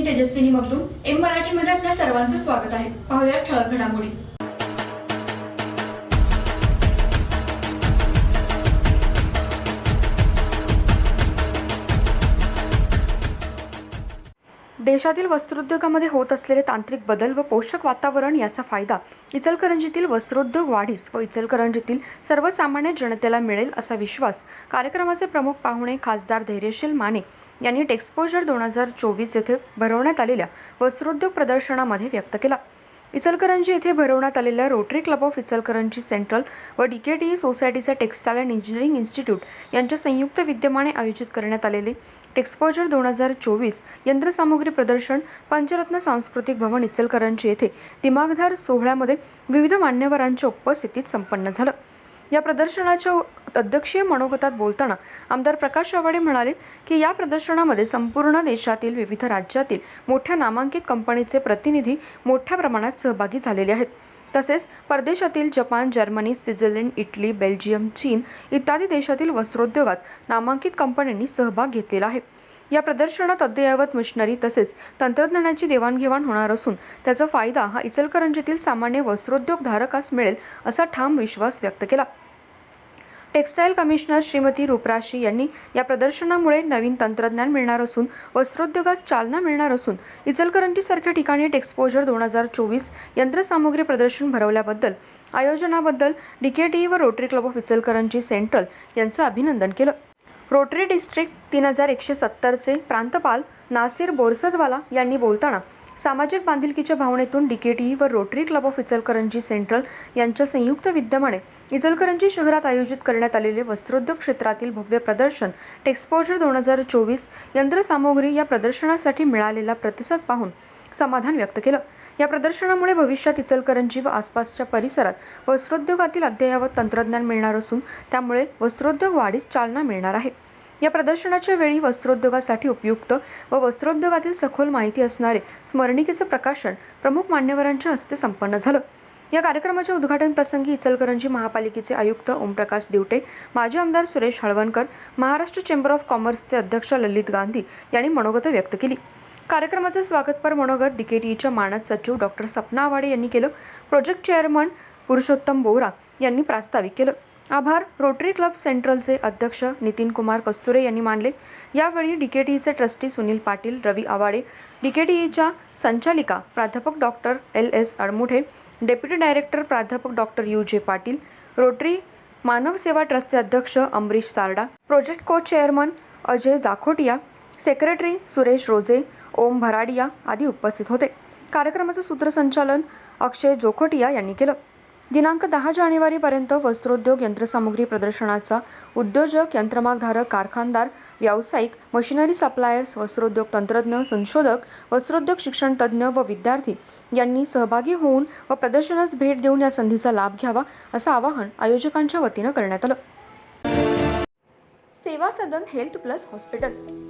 मी Tejaswini Magdum M मराठीमध्ये आपल्या सर्वांचं स्वागत आहे. पाहूया ठळक घडामोडी. देशातील वस्त्रोद्योगामध्ये होत असलेले तांत्रिक बदल व पोषक वातावरण याचा फायदा इचलकरंजीतील वस्त्रोद्योग वाढीस व इचलकरंजीतील सर्वसामान्य जनतेला मिळेल असा विश्वास कार्यक्रमाचे प्रमुख पाहुणे खासदार धैर्यशील माने यांनी टेक्सपोजर दोन हजार चोवीस येथे भरवण्यात आलेल्या वस्त्रोद्योग प्रदर्शनामध्ये व्यक्त केला. इचलकरंजी येथे भरवण्यात आलेल्या Rotary club of Ichalkaranji central व डी के टी सोसायटीचा टेक्स्टाईल अँड इंजिनिअरिंग इन्स्टिट्यूट यांच्या संयुक्त विद्यमाने आयोजित करण्यात आलेले टेक्सपोजर दोन हजार चोवीस यंत्रसामुग्री प्रदर्शन पंचरत्न सांस्कृतिक भवन इचलकरंजी येथे दिमागधार सोहळ्यामध्ये विविध मान्यवरांच्या उपस्थितीत संपन्न झालं. या प्रदर्शनाच्या अध्यक्षीय मनोगतात बोलताना आमदार प्रकाश आवाडे म्हणाले की या प्रदर्शनामध्ये संपूर्ण देशातील विविध राज्यातील मोठ्या नामांकित कंपनीचे प्रतिनिधी मोठ्या प्रमाणात सहभागी झालेले आहेत. तसेच परदेशातील Japan Germany Switzerland Italy Belgium चीन इत्यादी देशातील वस्त्रोद्योगात नामांकित कंपन्यांनी सहभाग घेतलेला आहे. या प्रदर्शनात अद्ययावत मशिनरी तसेच तंत्रज्ञानाची देवाणघेवाण होणार असून त्याचा फायदा हा इचलकरंजीतील सामान्य वस्त्रोद्योग धारकास मिळेल असा ठाम विश्वास व्यक्त केला. टेक्स्टाईल कमिशनर श्रीमती रूपराशी यांनी या प्रदर्शनामुळे नवीन तंत्रज्ञान मिळणार असून वस्त्रोद्योगास चालना मिळणार असून इचलकरंजीसारख्या ठिकाणी टेक्सपोजर दोन हजार चोवीस यंत्रसामुग्री प्रदर्शन भरवल्याबद्दल आयोजनाबद्दल डी के टी व Rotary club of Ichalkaranji central यांचं अभिनंदन केलं. रोटरी डिस्ट्रिक्ट तीन हजार एकशे सत्तरचे प्रांतपाल नासिर बोरसदवाला यांनी बोलताना सामाजिक बांधिलकीच्या भावनेतून डीकेटी व Rotary club of Ichalkaranji central यांच्या संयुक्त विद्यमाने इचलकरंजी शहरात आयोजित करण्यात आलेले वस्त्रोद्योग क्षेत्रातील भव्य प्रदर्शन टेक्सपोजर दोन हजार चोवीस यंत्रसामुग्री या प्रदर्शनासाठी मिळालेला प्रतिसाद पाहून समाधान व्यक्त केलं. या प्रदर्शनामुळे भविष्यात इचलकरंजी व आसपासच्या परिसरात वस्त्रोद्योगातील अद्ययावत तंत्रज्ञान मिळणार असून त्यामुळे वस्त्रोद्योग वाढीस चालना मिळणार आहे. या प्रदर्शनाच्या वेळी वस्त्रोद्योगासाठी उपयुक्त व वस्त्रोद्योगातील सखोल माहिती असणारे स्मरणिकेचं प्रकाशन प्रमुख मान्यवरांच्या हस्ते संपन्न झालं. या कार्यक्रमाच्या उद्घाटन प्रसंगी इचलकरंजी महापालिकेचे आयुक्त ओमप्रकाश दिवटे माजी आमदार सुरेश हळवणकर महाराष्ट्र चेंबर ऑफ कॉमर्सचे अध्यक्ष ललित गांधी यांनी मनोगत व्यक्त केली. कार्यक्रमाचे स्वागतपर मनोगत डीकेटीच्या मानद सचिव डॉक्टर सपना आवाडे यांनी केलं. प्रोजेक्ट चेअरमन पुरुषोत्तम बोरा यांनी प्रास्ताविक केलं. आभार. रोटरी क्लब सेंट्रलचे अध्यक्ष नितीन कुमार कस्तुरे यांनी मानले. यावेळी डीकेटीचे ट्रस्टी सुनील पाटील रवी आवाडे डीकेटीईच्या संचालिका प्राध्यापक doctor L S Admuthe deputy director प्राध्यापक doctor U J Patil Rotary Manav Seva ट्रस्टचे अध्यक्ष Amrish Sarda project co chairman Ajay Jakhotia secretary Suresh Roje Om Bharadia आदी उपस्थित होते. कार्यक्रमाचं सूत्रसंचालन अक्षय जोखोटिया यांनी केलं. दिनांक दहा जानेवारीपर्यंत वस्त्रोद्योग यंत्रसामुग्री प्रदर्शनाचा उद्योजक यंत्रमागधारक कारखानदार व्यावसायिक मशिनरी सप्लायर्स वस्त्रोद्योग तंत्रज्ञ संशोधक वस्त्रोद्योग शिक्षण तज्ज्ञ व विद्यार्थी यांनी सहभागी होऊन व प्रदर्शनास भेट देऊन या संधीचा लाभ घ्यावा असं आवाहन आयोजकांच्या वतीनं करण्यात आलं. Seva Sadan health plus hospital.